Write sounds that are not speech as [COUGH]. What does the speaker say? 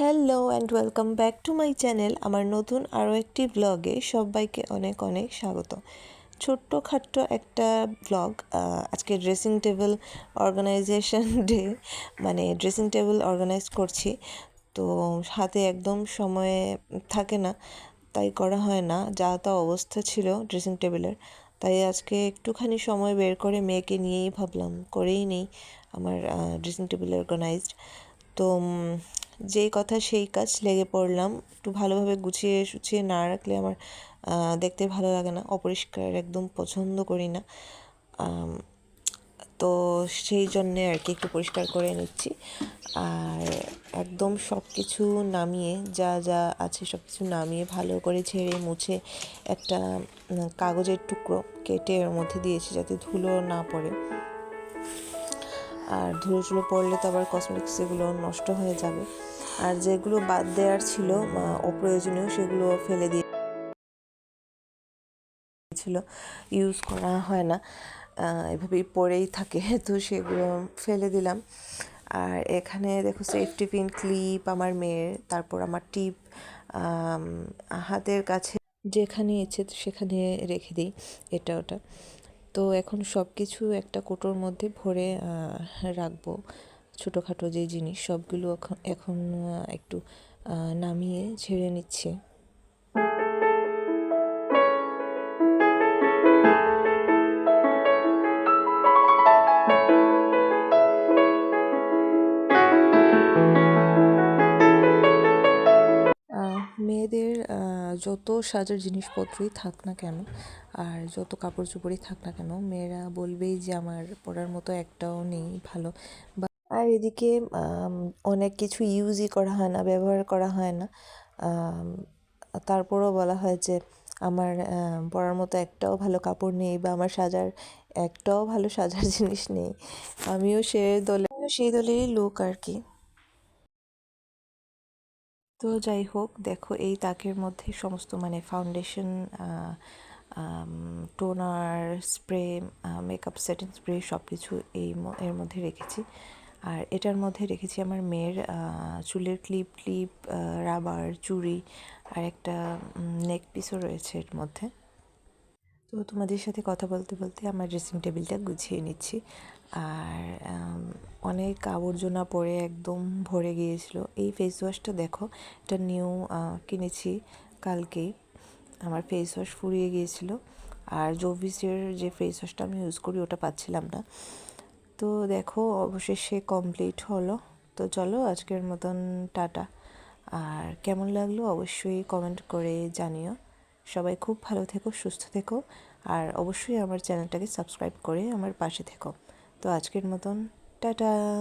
Hello and welcome back to my channel আমার নতুন আরও একটি ব্লগে সবাইকে অনেক অনেক স্বাগত। ছোট্ট খাট্ট একটা ব্লগ আজকে ড্রেসিং টেবিল অর্গানাইজেশন ডে মানে ড্রেসিং টেবিল অর্গানাইজ করছি। তো হাতে একদম সময়ে থাকে না, তাই করা হয় না, যা তা অবস্থা ছিল ড্রেসিং টেবিলের তাই আজকে একটুখানি সময় বের করে মেয়েকে নিয়েই ভাবলাম, করেই নেই আমার ড্রেসিং টেবিল অর্গানাইজড তো যেই কথা সেই কাজ লেগে পড়লাম। একটু ভালোভাবে গুছিয়ে সুছিয়ে না রাখলে আমার দেখতে ভালো লাগে না। অপরিষ্কার একদম পছন্দ করি না। তো সেই জন্যে আর কি একটু পরিষ্কার করে নিচ্ছি। আর একদম সব কিছু নামিয়ে, যা যা আছে সব কিছু নামিয়ে, ভালো করে ঝেড়ে মুছে একটা কাগজের টুকরো কেটে এর মধ্যে দিয়েছি যাতে ধুলো না পড়ে। আর ধুলো টুলো পড়লে তো আবার কসমেটিক্স এগুলো নষ্ট হয়ে যাবে। আর যেগুলো বাদ দেওয়ার ছিল অপ্রয়োজনীয়, সেগুলো ফেলে দিয়ে ছিল। ইউজ করা হয় না। এভাবেই পড়েই থাকে, তো সেগুলো ফেলে দিলাম। আর এখানে দেখো সেফটি পিন ক্লিপ আমার মেয়ের, তারপর আমার টিপ হাতের কাছে যেখানে ইচ্ছে সেখানে রেখে দিই, এটা ওটা। তো এখন সব কিছু একটা কোটোর মধ্যে ভরে রাখব। ছোটোখাটো যে জিনিস, সবগুলো এখন একটু নামিয়ে ঝেড়ে নিচ্ছে। মেয়েদের যত সাজার জিনিসপত্রই থাক না কেন, আর যত কাপড় চোপড়ই থাক না কেন, মেয়েরা বলবেই যে আমার পরার মতো একটাও নেই ভালো। বা আর এদিকে অনেক কিছু ইউজই করা হয় না, ব্যবহার করা হয় না। তারপরও বলা হয় যে, আমার পরার মতো একটাও ভালো কাপড় নেই বা আমার সাজার একটাও ভালো সাজার [LAUGHS] জিনিস নেই। আমিও সে দলে সেই দলেরই লোক আর কি। তো যাই হোক, দেখো এই তাকের মধ্যে সমস্ত মানে foundation toner spray makeup setting spray সব কিছু এই এর মধ্যে রেখেছি। আর এটার মধ্যে রেখেছি আমার মেয়ের চুলের ক্লিপ ক্লিপ রাবার, চুড়ি আর একটা নেক পিসও রয়েছে এর মধ্যে। তো তোমাদের সাথে কথা বলতে বলতে আমার ড্রেসিং টেবিলটা গুছিয়ে নিচ্ছি। আর অনেক আবর্জনা পড়ে, একদম ভরে গিয়েছিল। এই ফেস ওয়াশটা দেখো, এটা নিউ কিনেছি কালকে। আমার ফেস ওয়াশ ফুরিয়ে গিয়েছিল। আর জোভিসের যে ফেস ওয়াশটা আমি ইউজ করি, ওটা পাচ্ছিলাম না। তো দেখো, অবশেষে কমপ্লিট হলো। তো চলো, আজকের মতন টাটা। আর কেমন লাগল অবশ্যই কমেন্ট করে জানিও। সবাই খুব ভালো থেকো, সুস্থ থেকো। আর অবশ্যই আমার চ্যানেলটাকে সাবস্ক্রাইব করে আমার পাশে থেকো। তো আজকের মতন, টাটা!